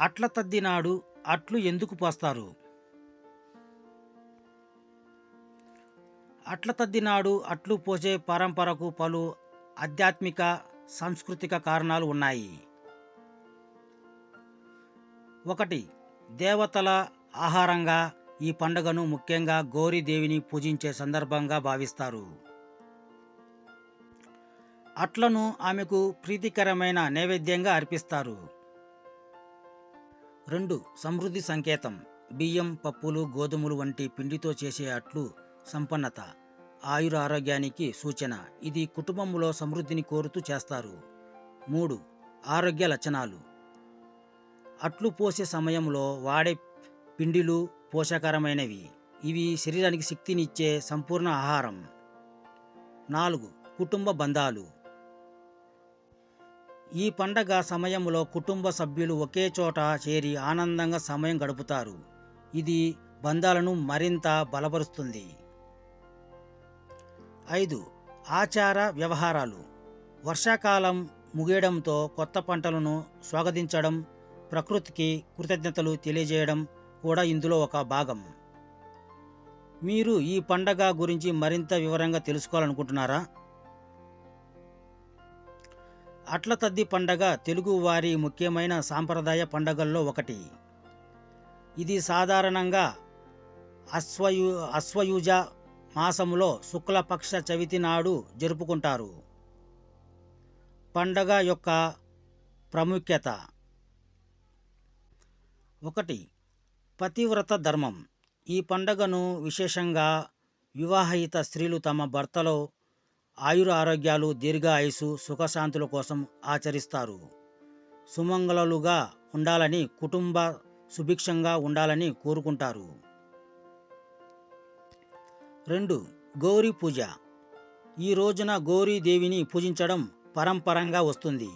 అట్ల తద్దినాడు అట్లు ఎందుకు పోస్తారు? అట్ల తద్దినాడు అట్లు పోసే పరంపరకు పలు ఆధ్యాత్మిక సాంస్కృతిక కారణాలు ఉన్నాయి. ఒకటి దేవతల ఆహారంగా ఈ పండుగను ముఖ్యంగా గౌరీదేవిని పూజించే సందర్భంగా భావిస్తారు. అట్లను ఆమెకు ప్రీతికరమైన నైవేద్యంగా అర్పిస్తారు. రెండు సమృద్ధి సంకేతం. బియ్యం పప్పులు గోధుమలు వంటి పిండితో చేసే అట్లు సంపన్నత. ఆయుర ఆరోగ్యానికి సూచన. ఇది కుటుంబంలో సమృద్ధిని కోరుతూ చేస్తారు. మూడు ఆరోగ్య లక్షణాలు. అట్లు పోసే సమయంలో వాడే పిండిలు పోషకరమైనవి ఇవి శరీరానికి శక్తినిచ్చే సంపూర్ణ ఆహారం. నాలుగు కుటుంబ బంధాలు. ఈ పండగ సమయంలో కుటుంబ సభ్యులు ఒకే చోట చేరి ఆనందంగా సమయం గడుపుతారు. ఇది బంధాలను మరింత బలపరుస్తుంది. ఐదు. ఆచార వ్యవహారాలు. వర్షాకాలం ముగియడంతో కొత్త పంటలను స్వాగతించడం ప్రకృతికి కృతజ్ఞతలు తెలియజేయడం కూడా ఇందులో ఒక భాగం. మీరు ఈ పండగ గురించి మరింత వివరంగా తెలుసుకోవాలనుకుంటున్నారా? అట్ల తద్ది పండగ తెలుగు వారి ముఖ్యమైన సాంప్రదాయ పండగల్లో ఒకటి. ఇది సాధారణంగా అశ్వయు అశ్వయుజ మాసములో శుక్లపక్ష చవితి నాడు జరుపుకుంటారు. పండగ యొక్క ప్రాముఖ్యత. ఒకటి పతివ్రత ధర్మం. ఈ పండగను విశేషంగా వివాహిత స్త్రీలు తమ భర్తలో ఆయుర ఆరోగ్యాలు దీర్ఘాయుసు సుఖశాంతుల కోసం ఆచరిస్తారు. సుమంగళలుగా ఉండాలని కుటుంబ సుభిక్షంగా ఉండాలని కోరుకుంటారు. రెండు. గౌరీ పూజ. ఈ రోజున గౌరీ దేవిని పూజించడం పరంపరంగా వస్తుంది.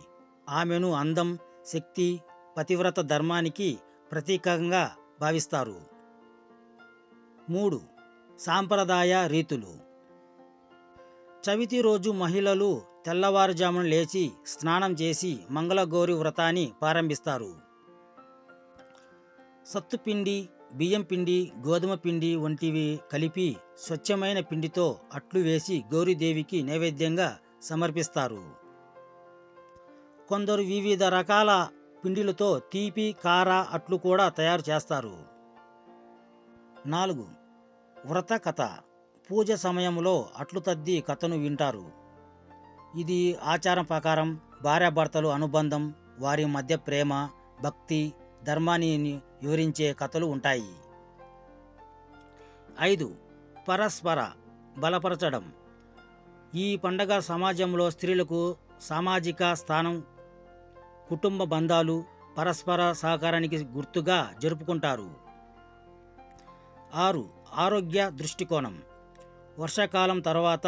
ఆమెను అందం శక్తి పతివ్రత ధర్మానికి ప్రతీకంగా భావిస్తారు. మూడు. సాంప్రదాయ రీతులు. చవితి రోజు మహిళలు తెల్లవారుజామున లేచి స్నానం చేసి మంగళగౌరి వ్రతాన్ని ప్రారంభిస్తారు. సత్తుపిండి బియ్యం పిండి గోధుమ పిండి వంటివి కలిపి స్వచ్ఛమైన పిండితో అట్లు వేసి గౌరీదేవికి నైవేద్యంగా సమర్పిస్తారు. కొందరు వివిధ రకాల పిండిలతో తీపి కార అట్లు కూడా తయారు చేస్తారు. నాలుగు. వ్రత కథ. పూజ సమయంలో అట్లు తద్ది కథను వింటారు. ఇది ఆచారం ప్రకారం భార్యాభర్తలు అనుబంధం వారి మధ్య ప్రేమ భక్తి ధర్మాన్ని వివరించే కథలు ఉంటాయి. ఐదు. పరస్పర బలపరచడం. ఈ పండగ సమాజంలో స్త్రీలకు సామాజిక స్థానం కుటుంబ బంధాలు పరస్పర సహకారానికి గుర్తుగా జరుపుకుంటారు. ఆరు. ఆరోగ్య దృష్టికోణం. వర్షాకాలం తర్వాత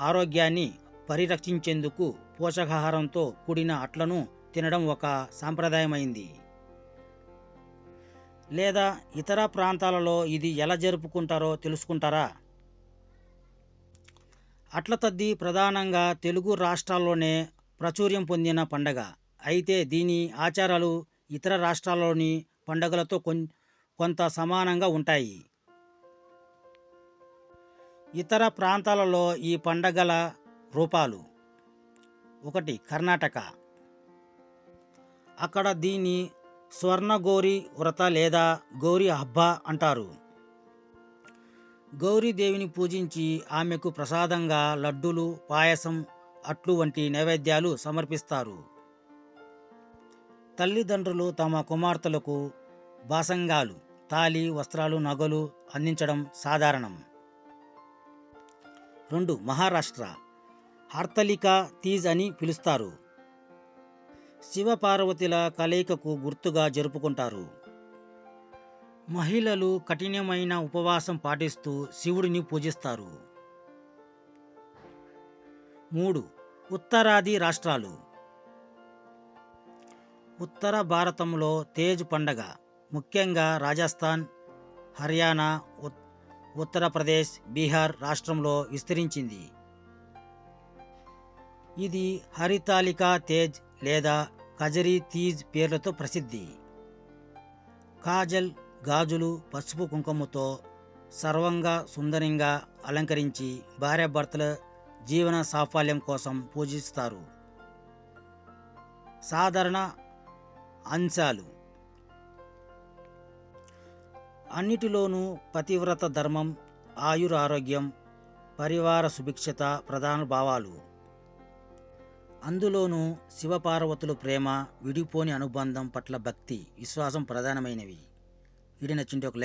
ఆరోగ్యాన్ని పరిరక్షించేందుకు పోషకాహారంతో కూడిన అట్లను తినడం ఒక సాంప్రదాయమైంది. లేదా ఇతర ప్రాంతాలలో ఇది ఎలా జరుపుకుంటారో తెలుసుకుంటారా? అట్ల తద్ది ప్రధానంగా తెలుగు రాష్ట్రాల్లోనే ప్రాచుర్యం పొందిన పండగ. అయితే దీని ఆచారాలు ఇతర రాష్ట్రాల్లోని పండగలతో కొం- కొంత సమానంగా ఉంటాయి. ఇతర ప్రాంతాలలో ఈ పండగల రూపాలు. ఒకటి కర్ణాటక. అక్కడ దీన్ని స్వర్ణగోరి వ్రత లేదా గౌరి హబ్బ అంటారు. గౌరీదేవిని పూజించి ఆమెకు ప్రసాదంగా లడ్డూలు పాయసం అట్లు వంటి నైవేద్యాలు సమర్పిస్తారు. తల్లిదండ్రులు తమ కుమార్తెలకు బాసంగాలు తాలి వస్త్రాలు నగలు అందించడం సాధారణం. రెండు మహారాష్ట్ర. హర్తలికా తీజ్ అని పిలుస్తారు. శివపార్వతుల కలయికకు గుర్తుగా జరుపుకుంటారు. మహిళలు కఠినమైన ఉపవాసం పాటిస్తూ శివుడిని పూజిస్తారు. మూడు ఉత్తరాది రాష్ట్రాలు. ఉత్తర భారతంలో తేజ్ పండగ ముఖ్యంగా రాజస్థాన్ హర్యానా ఉత్- ఉత్తరప్రదేశ్ బీహార్ రాష్ట్రంలో విస్తరించింది. ఇది హరితాలికా తేజ్ లేదా కజరీ తీజ్ పేర్లతో ప్రసిద్ధి. కాజల్ గాజులు పసుపు కుంకుమతో సర్వంగా సుందరంగా అలంకరించి భార్యాభర్తల జీవన సాఫల్యం కోసం పూజిస్తారు. సాధారణ అంశాలు అన్నిటిలోనూ పతివ్రత ధర్మం ఆయుర ఆరోగ్యం పరివార సుభిక్షత ప్రధాన భావాలు. అందులోనూ శివపార్వతుల ప్రేమ విడిపోని అనుబంధం పట్ల భక్తి విశ్వాసం ప్రధానమైనవి. వీడియో నచ్చింటే ఒక లైక్